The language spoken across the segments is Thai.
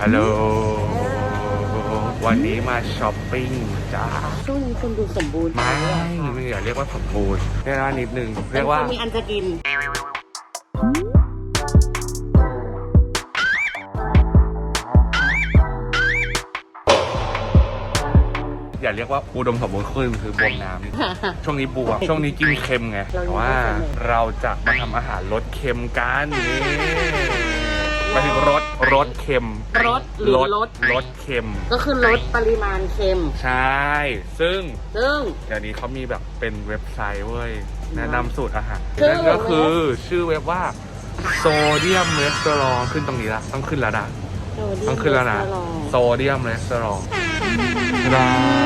ฮัลโหล วันนี้มาช้อปปิ้งจ้าช่วงนี้คนดูสมบูรณ์ไม่ไม่อย่าเรียกว่าสมบูรณ์เรียกว่านิดนึง เรียกว่าเป็นคนมีอันจะกิน อย่าเรียกว่าอุดมสมบูรณ์ขึ้นคือบวมน้ำนิดนึงช่วงนี้บวมช่วงนี้กินเค็มไงเราแต่ยังว่าไม่เค็มเลยเราจะมาทำอาหารรสเค็มกันนี่หมายถึงรสรสเค็มรสหรือรสรสเค็ม ก็คือลดปริมาณเค็ม ใช่ ซึ่งซึ่งเดี๋ยวนี้เขามีแบบเป็นเว็บไซต์เว้ยแนะนำสูตรอาหารชื่อนั่นก็คือชื่อเว็บว่าโซเดียมเรส a อรองขึ้นตรงนี้ละต้องขึ้นแล้วนะต้องขึ้นแล้วนะโซเดียมเรส a อรองนะ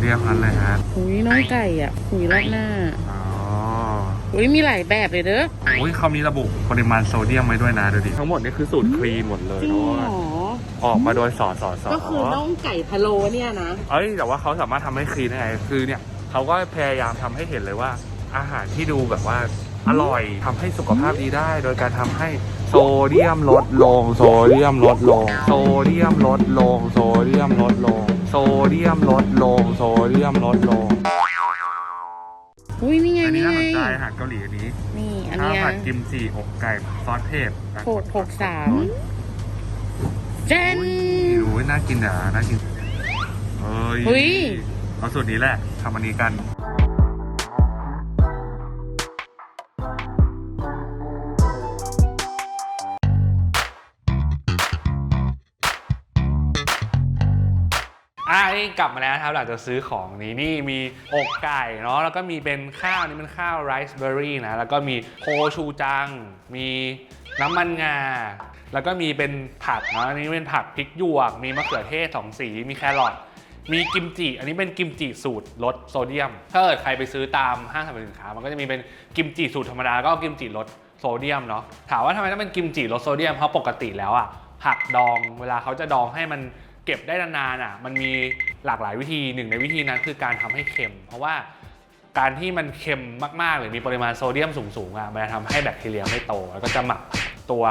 เดียมนั้นเลยฮะหุยน้องไก่อะหุยรอบหน้าอ๋อหุยมีหลายแบบเลยเด้ออุ้ยเขามีระบุปริมาณโซเดียมไว้ด้วยนะดูดิทั้งหมดนี่คือสูตรคลีนหมดเลยจริงเพราะเหรว่าอออกมาโดยสอสอสอก็คือน้องไก่พะโล้เนี่ยนะเอ้ยแต่ว่าเขาสามารถทำให้คลีนได้ไงคือเนี่ยเขาก็พยายามทำให้เห็นเลยว่า อาหารที่ดูแบบว่าอร่อยทำให้สุขภาพดีได้ โดยการทำให้โซเดียมลดลง โซเดียมลดลง โซเดียมลดลง โซเดียมลดลง โซเดียมลดลง โซเดียมลดลง อุ้ยนี่ไงอันนี้นี่น่าไงสนใจอาหารเกาหลีอันนี้นี่อันข้าวเนี้ยผัดกิมจิอกไก่ซอสเผ็ดหกหกสามเจนอุ้ยดูน่ากินอะน่ากินเฮ้ยเฮ้ยเอาสูตรนี้แหละทำอันนี้กัน อะนี่กลับมาแล้วนะครับหลังจากซื้อของนี้นี่มีอกไก่เนาะแล้วก็มีเป็นข้าวนี่เป็นข้าวไรซ์เบอร์รี่นะแล้วก็มีโคชูจัง มีน้ำมันงา แล้วก็มีเป็นผักเนาะอันนี้เป็นผักพริกหยวก มีมะเขือเทศสองสี มีแครอทมีกิมจิ อันนี้เป็นกิมจิสูตรลดโซเดียม ถ้าเกิดใครไปซื้อตามห้างสรรพสินค้า มันก็จะมีเป็นกิมจิสูตรธรรมดาแล้วก็กิมจิลดโซเดียมเนาะ ถามว่าทำไมต้องเป็นกิมจิลดโซเดียม เพราะปกติแล้วอะผักดองเวลาเขาจะดองให้มัน เก็บได้นานๆอะมันมีหลากหลายวิธีหนึ่งในวิธีนั้นคือการทำให้เค็ม เพราะว่าการที่มันเค็มมากๆ หรือมีปริมาณโซเดียมสูงๆอะมันจะทำให้แบคทีเรียไม่โต แล้วก็จะหมักตัว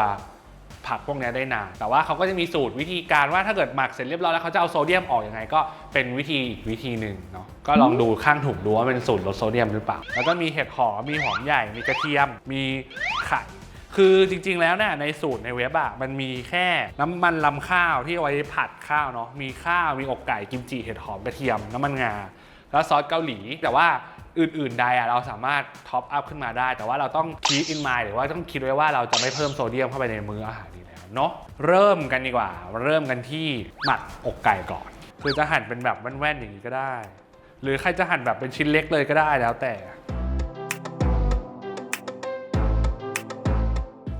ผักพวกนี้ได้นาน แต่ว่าเขาก็จะมีสูตรวิธีการว่าถ้าเกิดหมักเสร็จเรียบร้อยแล้วเขาจะเอาโซเดียมออกยังไง ก็เป็นวิธีอีกวิธีหนึ่งเนาะ ก็ลองดูข้างถุงดูว่าเป็นสูตรลดโซเดียมหรือเปล่า แล้วก็มีเห็ดหอม มีหอมใหญ่ มีกระเทียม มีไข่ คือจริงๆแล้วเนี่ยในสูตรในเว็บอะมันมีแค่น้ำมันลำข้าวที่เอาไว้ผัดข้าวเนาะมีข้าวมีอกไก่กิมจิเห็ดหอมกระเทียมน้ำมันงา แล้วซอสเกาหลี แต่ว่าอื่นๆใดอะเราสามารถท็อปอัพขึ้นมาได้ แต่ว่าเราต้องคีดอินมายหรือว่าต้องคิดไว้ว่าเราจะไม่เพิ่มโซเดียมเข้าไปในมื้ออาหารนี้แล้วเนาะเริ่มกันดีกว่า เริ่มกันที่หมักอกไก่ก่อน คือจะหั่นเป็นแบบแว่นๆอย่างนี้ก็ได้ หรือใครจะหั่นแบบเป็นชิ้นเล็กเลยก็ได้แล้วแต่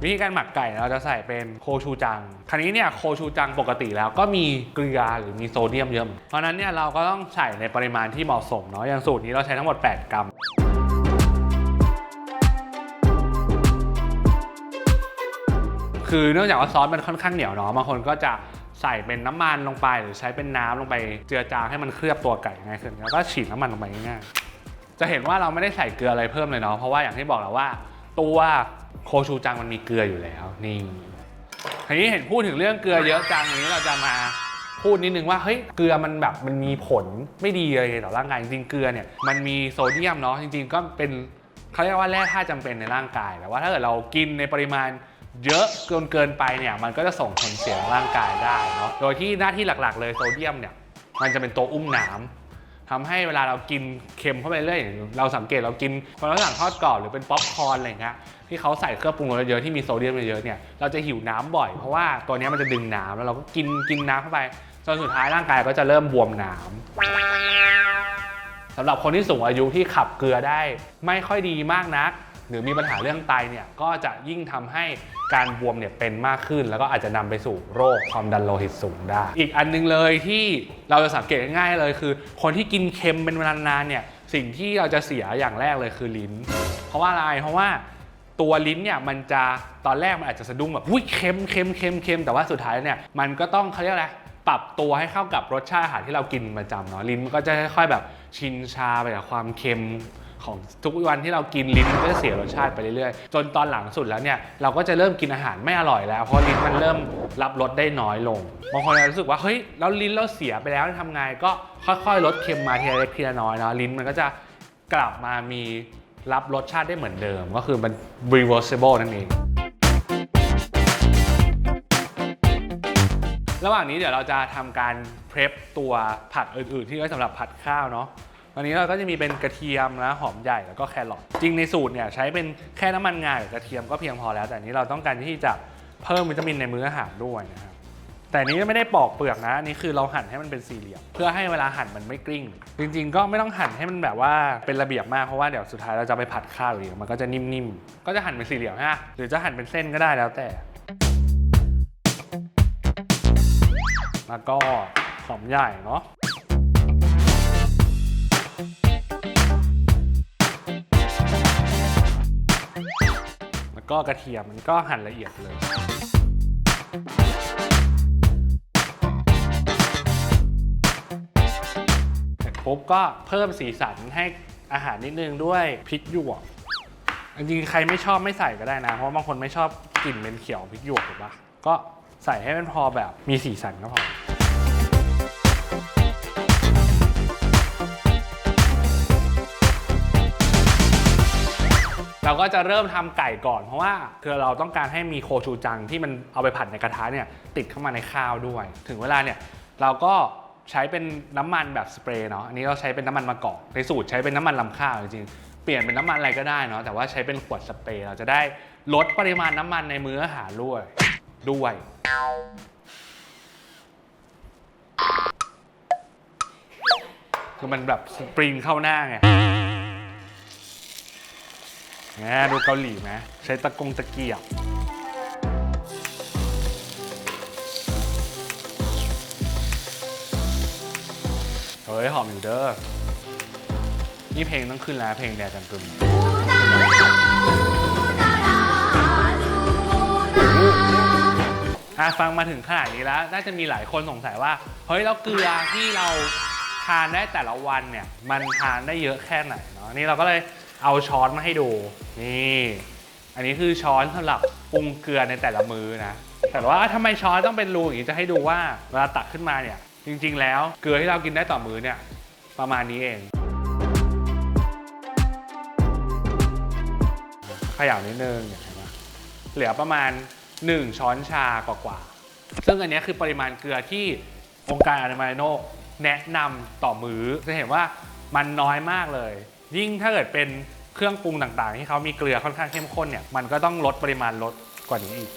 วิธีการหมักไก่เราจะใส่เป็นโคชูจัง คราวนี้เนี่ยโคชูจังปกติแล้วก็มีเกลือหรือมีโซเดียมเยอะ เพราะนั้นเนี่ยเราก็ต้องใส่ในปริมาณที่เหมาะสมเนาะ อย่างสูตรนี้เราใช้ทั้งหมด 8 กรัมคือเนื่องจากว่าซอสมันค่อนข้างเหนียวเนาะบางคนก็จะใส่เป็นน้ำมันลงไป หรือใช้เป็นน้ำลงไปเจือจางให้มันเคลือบตัวไก่ง่ายขึ้นแล้วก็ฉีดน้ำมันลงไปง่ายจะเห็นว่าเราไม่ได้ใส่เกลืออะไรเพิ่มเลยเนาะเพราะว่าอย่างที่บอกแล้วว่า ตัว โคชูจังมันมีเกลืออยู่แล้วนี่ทีนี้เห็นพูดถึงเรื่องเกลือเยอะจังนี้เราจะมาพูดนิดนึงว่าเฮ้ยเกลือมันแบบมันมีผลไม่ดีเลยต่อร่างกายจริงเกลือเนี่ยมันมีโซเดียมเนาะจริง ๆ ก็เป็นเขาเรียกว่าแร่ธาตุจำเป็นในร่างกายแต่ว่าถ้าเกิดเรากินในปริมาณเยอะเกินเกินไปเนี่ยมันก็จะส่งผลเสียต่อร่างกายได้เนาะโดยที่หน้าที่หลักๆ เลยโซเดียมเนี่ยมันจะเป็นตัวอุ้มน้ำทำให้เวลาเรากินเค็มเข้าไปเรื่อยเราสังเกตเรากินคนเราสั่งทอดกรอบหรือเป็นป๊อปคอร์นอะไรอย่างเงี้ย ที่เขาใส่เครื่องปรุงรสเยอะๆที่มีโซเดียมเยอะเนี่ยเราจะหิวน้ำบ่อยเพราะว่าตัวนี้มันจะดึงน้ำแล้วเราก็กินกินน้ำเข้าไปจนสุดท้ายร่างกายก็จะเริ่มบวมน้ำสำหรับคนที่สูงอายุที่ขับเกลือได้ไม่ค่อยดีมากนัก หรือมีปัญหาเรื่องไตเนี่ยก็จะยิ่งทำให้การบวมเนี่ยเป็นมากขึ้น แล้วก็อาจจะนำไปสู่โรคความดันโลหิตสูงได้ อีกอันหนึงเลยที่เราจะสังเกตง่ายๆเลยคือ คนที่กินเค็มเป็นเวลานานเนี่ยสิ่งที่เราจะเสียอย่างแรกเลยคือลิ้น เพราะว่าอะไรเพราะว่า ตัวลิ้นเนี่ยมันจะตอนแรกมันอาจจะสะดุ้งแบบอุ้ยเค็มเค็มเค็มเค็มแต่ว่าสุดท้ายเนี่ยมันก็ต้องเขาเรียกอะไรปรับตัวให้เข้ากับรสชาติอาหารที่เรากินประจำเนาะลิ้นมันก็จะค่อยๆแบบชินชาไปกับความเค็มของทุกวันที่เรากินลิ้นมันก็เสียรสชาติไปเรื่อยๆ จนตอนหลังสุดแล้วเนี่ยเราก็จะเริ่มกินอาหารไม่อร่อยแล้วเพราะลิ้นมันเริ่มรับรสได้น้อยลงบางคนอาจจะรู้สึกว่าเฮ้ยแล้วลิ้นเราเสียไปแล้วทำไงก็ค่อยๆลดเค็มมาทีละเล็กทีละน้อยเนาะลิ้นมันก็จะกลับมามี รับรสชาติได้เหมือนเดิม ก็คือมัน reversible นั่นเอง ระหว่างนี้เดี๋ยวเราจะทำการเพร p ตัวผักอื่นๆ ที่ไว้สำหรับผัดข้าวเนาะวันนี้เราก็จะมีเป็นกระเทียมนะหอมใหญ่แล้วก็แครอทจริงในสูตรเนี่ยใช้เป็นแค่น้ำมันงากับกระเทียมก็เพียงพอแล้ว แต่นี้เราต้องการที่จะเพิ่มวิตามินในมื้ออาหารด้วยนะครับ แต่อันนี้ไม่ได้ปอกเปลือกนะอันนี่คือเราหั่นให้มันเป็นสี่เหลี่ยม เพื่อให้เวลาหั่นมันไม่กลิ้ง จริง ๆ ก็ไม่ต้องหั่นให้มันแบบว่าเป็นระเบียบมากเพราะว่าเดี๋ยวสุดท้ายเราจะไปผัดข้าวอีกมันก็จะนิ่มๆก็จะหั่นเป็นสี่เหลี่ยมฮะหรือจะหั่นเป็นเส้นก็ได้แล้วแต่ แล้วก็หอมใหญ่เนาะแล้วก็กระเทียมมันก็หั่นละเอียดเลย ปุ๊บก็เพิ่มสีสันให้อาหารนิดนึงด้วยพริกหยวกจริงๆใครไม่ชอบไม่ใส่ก็ได้นะ เพราะบางคนไม่ชอบกลิ่นเป็นเขียวพริกหยวกถูกปะก็ใส่ให้มันพอแบบมีสีสันก็พอเราก็จะเริ่มทำไก่ก่อนเพราะว่าคือเราต้องการให้มีโคชูจังที่มันเอาไปผัดในกระทะเนี่ยติดเข้ามาในข้าวด้วย ถึงเวลาเนี่ยเราก็ ใช้เป็นน้ำมันแบบสเปรย์เนาะอันนี้เราใช้เป็นน้ำมันมะกอกในสูตรใช้เป็นน้ำมันลำข้าวจริงๆเปลี่ยนเป็นน้ำมันอะไรก็ได้เนาะแต่ว่าใช้เป็นขวดสเปรย์เราจะได้ลดปริมาณน้ำมันในมื้ออาหารด้วยด้วยคือมันแบบสปริงเข้าหน้าไงแหมดูเกาหลีไหมใช้ตะกงตะเกียบ เฮ้ยหอมอยู่เด้อ นี่เพลงต้องขึ้นแล้วเพลงแดดจังกึมอะฟังมาถึงขนาดนี้แล้ว น่าจะมีหลายคนสงสัยว่า เฮ้ยแล้วเกลือที่เราทานได้แต่ละวันเนี่ย มันทานได้เยอะแค่ไหนเนาะนี่เราก็เลยเอาช้อนมาให้ดู นี่ อันนี้คือช้อนสำหรับปรุงเกลือในแต่ละมื้อนะ แต่ว่าทำไมช้อนต้องเป็นรูอย่างนี้จะให้ดูว่าเวลาตักขึ้นมาเนี่ย จริงๆ แล้วเกลือที่เรากินได้ต่อมื้อเนี่ยประมาณนี้เองขยับนิดนึงอย่างไรวะเหลือประมาณ 1 ช้อนชากว่าๆซึ่งอันนี้คือปริมาณเกลือที่องค์การอนามัยโลกแนะนำต่อมื้อจะเห็นว่ามันน้อยมากเลย ยิ่งถ้าเกิดเป็นเครื่องปรุงต่างๆ ที่เขามีเกลือค่อนข้างเข้มข้นเนี่ยมันก็ต้องลดปริมาณลดกว่านี้อีก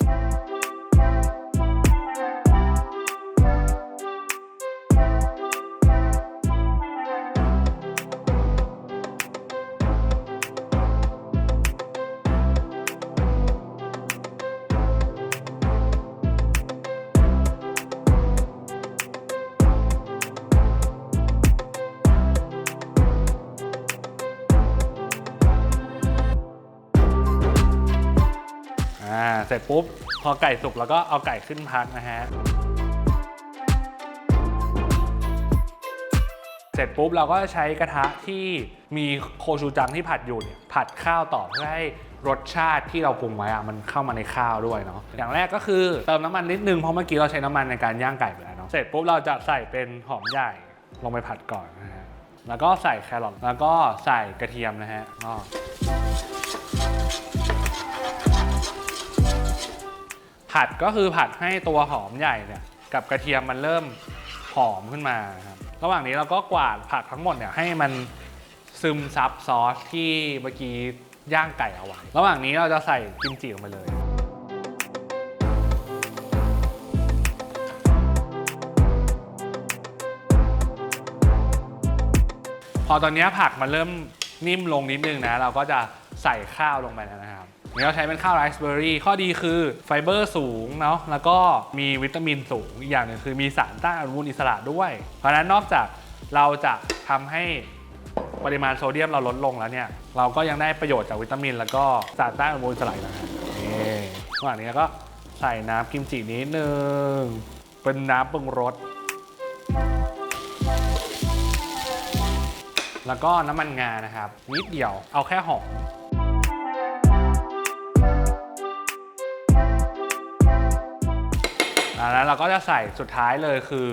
สร็จปุ๊บ พอไก่สุกแล้วก็เอาไก่ขึ้นพักนะฮะ เสร็จปุ๊บเราก็ใช้กระทะที่มีโคชูจังที่ผัดอยู่เนี่ยผัดข้าวต่อเพื่อให้รสชาติที่เราปรุงไว้อะมันเข้ามาในข้าวด้วยเนาะอย่างแรกก็คือเติมน้ำมันนิดนึงเพราะเมื่อกี้เราใช้น้ำมันในการย่างไก่ไปแล้วเนาะเสร็จปุ๊บเราจะใส่เป็นหอมใหญ่ลงไปผัดก่อนนะฮะแล้วก็ใส่แครอทแล้วก็ใส่กระเทียมนะฮะ ผัดก็คือผัดให้ตัวหอมใหญ่เนี่ยกับกระเทียมมันเริ่มหอมขึ้นมาครับระหว่างนี้เราก็กวาดผักทั้งหมดเนี่ยให้มันซึมซับซอสที่เมื่อกี้ย่างไก่เอาไว้ ระหว่างนี้เราจะใส่กิมจิลงไปเลย พอตอนนี้ผักมันเริ่มนิ่มลงนิดนึงนะ เราก็จะใส่ข้าวลงไปแล้วนะครับ นี่เราใช้เป็นข้าวไรซ์เบอร์รี่ ข้อดีคือไฟเบอร์สูงเนาะ แล้วก็มีวิตามินสูง อีกอย่างหนึ่งคือมีสารต้านอนุมูลอิสระด้วย เพราะฉะนั้นนอกจากเราจะทำให้ปริมาณโซเดียมเราลดลงแล้วเนี่ย เราก็ยังได้ประโยชน์จากวิตามิน แล้วก็สารต้านอนุมูลอิสระนะครับนี่ระหว่างนี้ก็ใส่น้ำกิมจินิดนึง เป็นน้ำปรุงรส แล้วก็น้ำมันงานะครับ นิดเดียว เอาแค่หอม แล้วเราก็จะใส่สุดท้ายเลยคือ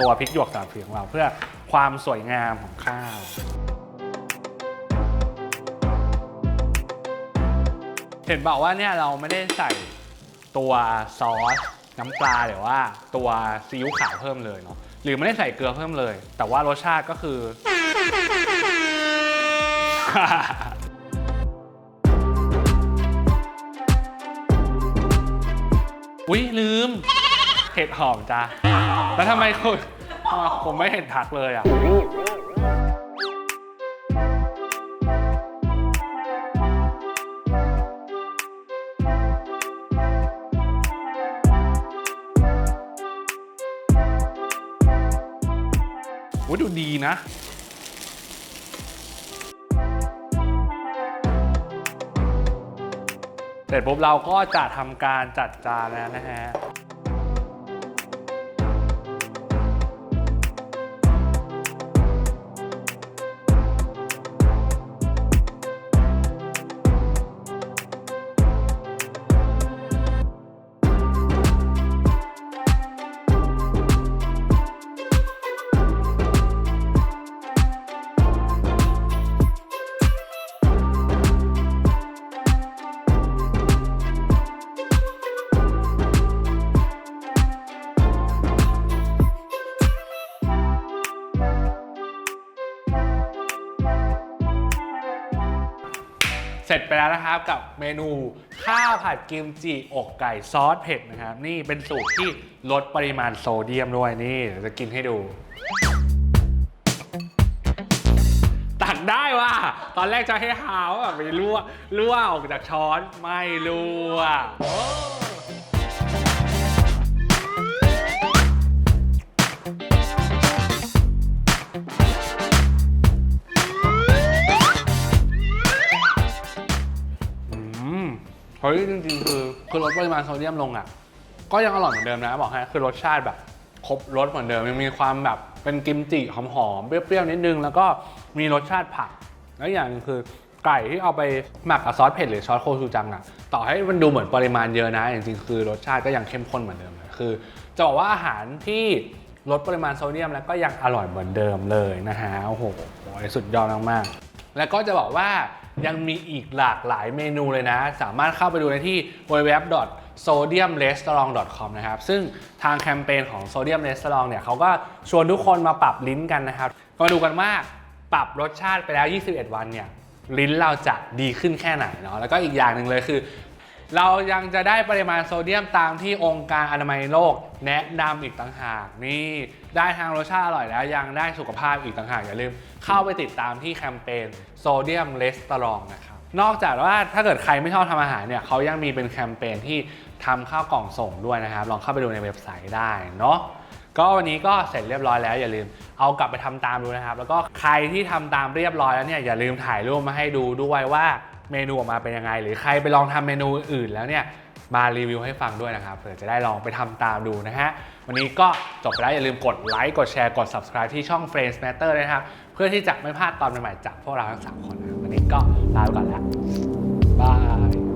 ตัวพริกหยวกสามสีของเราเพื่อความสวยงามของข้าวเห็นบอกว่าเนี่ยเราไม่ได้ใส่ตัวซอสน้ำปลาหรือว่าตัวซีอิ๊วขาวเพิ่มเลยเนาะหรือไม่ได้ใส่เกลือเพิ่มเลย แต่ว่ารสชาติก็คือ อุ๊ยลืม เห็ดหอมจ้ะแล้วทำไมคุณอ่าผมไม่เห็นทักเลยอะโอ้ยดูดีนะ เสร็จปุ๊บเราก็จะทำการจัดจานแล้วนะฮะ เสร็จไปแล้วนะครับกับเมนูข้าวผัดกิมจิอกไก่ซอสเผ็ดนะครับ นี่เป็นสูตรที่ลดปริมาณโซเดียมด้วยนี่เดี๋ยวจะกินให้ดู ตักได้ว่ะตอนแรกจะให้หาวแบบไม่รั่วรั่วออกจากช้อนไม่รั่ว เฮ้ยจริงๆคือคือลดปริมาณโซเดียมลงอะ ก็ยังอร่อยเหมือนเดิมนะบอกให้คือรสชาติแบบครบรสเหมือนเดิมยังมีความแบบเป็นกิมจิหอมๆเปรี้ยวๆนิดนึง แล้วก็มีรสชาติผัก แล้วอย่างหนึงคือไก่ที่เอาไปหมักกับซอสเผ็ดหรือซอสโคชูจังอะต่อให้มันดูเหมือนปริมาณเยอะนะจริงๆคือรสชาติก็ยังเข้มข้นเหมือนเดิมเลยคือจะบอกว่าอาหารที่ลดปริมาณโซเดียมแล้วก็ยังอร่อยเหมือนเดิมเลยนะฮะโอ้โหสุดยอดมากๆแล้วก็จะบอกว่า ยังมีอีกหลากหลายเมนูเลยนะ สามารถเข้าไปดูในที่ www sodiumrestaurant.com นะครับ ซึ่งทางแคมเปญของ Sodium Restaurant เนี่ยเขาก็ชวนทุกคนมาปรับลิ้นกันนะครับ ก็มาดูกันว่าปรับรสชาติไปแล้ว 21 วันเนี่ยลิ้นเราจะดีขึ้นแค่ไหนเนาะแล้วก็อีกอย่างหนึ่งเลยคือ เรายังจะได้ปริมาณโซเดียมตามที่องค์การอนามัยโลก แนะนำอีกต่างหากนี่ได้ทางรสชาติอร่อยแล้วยังได้สุขภาพอีกต่างหากอย่าลืม เข้าไปติดตามที่แคมเปญโซเดียมเลสเตอรองนะครับนอกจากว่าถ้าเกิดใครไม่ชอบทำอาหารเนี่ยเขายังมีเป็นแคมเปญที่ทำข้าวกล่องส่งด้วยนะครับ ลองเข้าไปดูในเว็บไซต์ได้เนาะก็วันนี้ก็เสร็จเรียบร้อยแล้วอย่าลืมเอากลับไปทำตามดูนะครับ แล้วก็ใครที่ทำตามเรียบร้อยแล้วเนี่ยอย่าลืมถ่ายรูปมาให้ดูด้วยว่า เมนูออกมาเป็นยังไง หรือใครไปลองทำเมนูอื่นแล้วเนี่ยมารีวิวให้ฟังด้วยนะครับเผื่อจะได้ลองไปทำตามดูนะฮะ วันนี้ก็จบไปแล้ว อย่าลืมกดไลค์กดแชร์กด subscribe ที่ช่อง Friends Matter นะครับ เพื่อที่จะไม่พลาดตอนใหม่ๆจากพวกเราทั้งสามคนนะวันนี้ก็ลาไปก่อนแล้วบาย